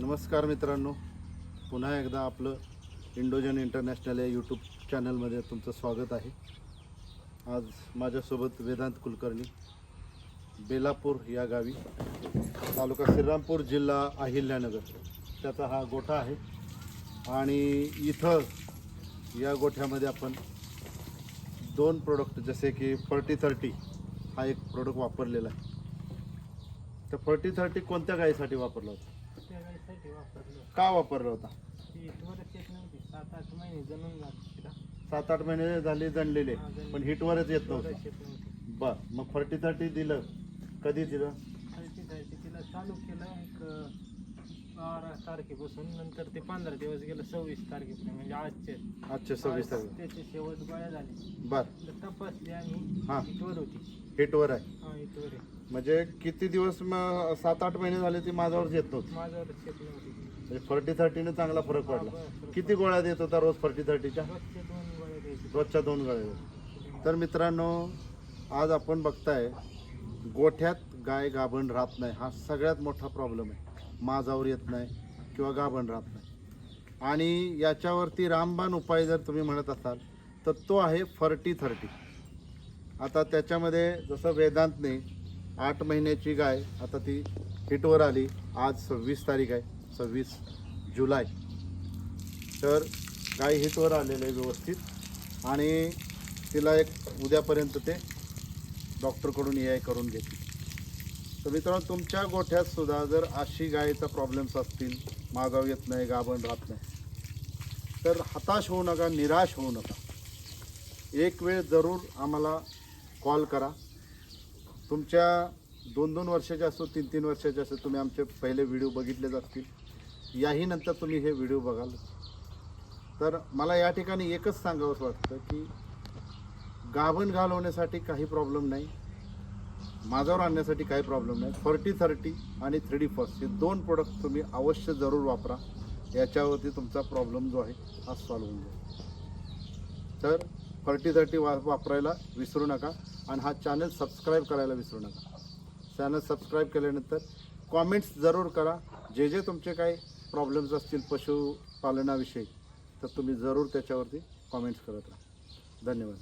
नमस्कार मित्रांनो. पुन्हा एकदा आपलं इंडोजन इंटरनॅशनल या यूट्यूब चॅनलमध्ये तुमचं स्वागत आहे. आज माझ्यासोबत वेदांत कुलकर्णी बेलापूर या गावी तालुका श्रीरामपूर जिल्हा अहिल्यानगर त्याचा हा गोठा आहे. आणि इथं या गोठ्यामध्ये आपण दोन प्रोडक्ट जसे की फर्टी थर्टी हा एक प्रोडक्ट वापरलेला आहे. तर फर्टी थर्टी कोणत्या गायीसाठी वापरला होता? का वापरला होता? येत नव्हती. सात आठ महिने जणून झाली तिला. सात आठ महिने झाले जणलेले हा. पण हिटवरच येत नव्हतं. येत नव्हती. बर मग फर्टी थर्टी दिलं. कधी दिलं? खालची खालची तिला चालू केलं एक बारा तारखेपासून. नंतर ते पंधरा दिवस गेलं सव्वीस तारखेपर्यंत म्हणजे आजचे. आजचे सव्वीस तारीख. त्याची शेवट गोळ्या झाली. बर. तर तपासली आणि हा. इथवर होती. हिटवर आहे. हा इथवर आहे. म्हणजे किती दिवस मग सात आठ महिने झाले ती माझ्यावर येत नव्हती. माझ्यावरच येत नव्हती. म्हणजे फर्टी थर्टीने चांगला फरक पडला. किती गोळ्या देत होता रोज फर्टी थर्टीच्या? रोजचे दोन गोळ्या द्यायचे. रोजच्या दोन गोळ्या. तर मित्रांनो आज आपण बघताय गोठ्यात गाय गाभण राहत नाही. हा सगळ्यात मोठा प्रॉब्लेम आहे. माझावर येत नाही किंवा गाभण राहत नाही. आणि याच्यावरती रामबाण उपाय जर तुम्ही म्हणत असाल तर तो आहे फर्टी थर्टी. आता त्याच्यामध्ये जसं वेदांतने आठ महिन्याची गाय आता ती हिटवर आली. आज सव्वीस तारीख आहे सव्वीस जुलै. तर गाय हिटवर आलेलं आहे व्यवस्थित. आणि तिला एक उद्यापर्यंत ते डॉक्टरकडून ए आय करून घेतील. तर मित्रांनो तुमच्या गोठ्यातसुद्धा जर अशी गायीचा प्रॉब्लेम्स असतील मागाव येत नाही गाभण राहत नाही तर हताश होऊ नका निराश होऊ नका. एक वेळ जरूर आम्हाला कॉल करा. तुमच्या दोन दोन वर्षाचे असो तीन तीन वर्षाचे असो तुम्ही आमचे पहिले व्हिडिओ बघितलेच असतील याही नंतर तुम्ही हे व्हिडिओ बघाल. तर मला या ठिकाणी एकच सांगावंसं वाटतं की गाभण घालवण्यासाठी काही प्रॉब्लेम नाही. माझ्यावर आणण्यासाठी काही प्रॉब्लेम नाही. फर्टी थर्टी आणि थ्री डी फर्स्ट हे दोन प्रोडक्ट तुम्ही अवश्य जरूर वापरा. याच्यावरती तुमचा प्रॉब्लेम जो आहे हा सॉल्व्ह होऊन जाईल. तर फर्टी थर्टी वा वापरायला विसरू नका. आणि हा चॅनल सबस्क्राईब करायला विसरू नका. चॅनल सबस्क्राईब केल्यानंतर कॉमेंट्स जरूर करा. जे जे तुमचे काही प्रॉब्लेम्स असतील पशुपालनाविषयी तर तुम्ही जरूर त्याच्यावरती कॉमेंट्स करत राहा. धन्यवाद.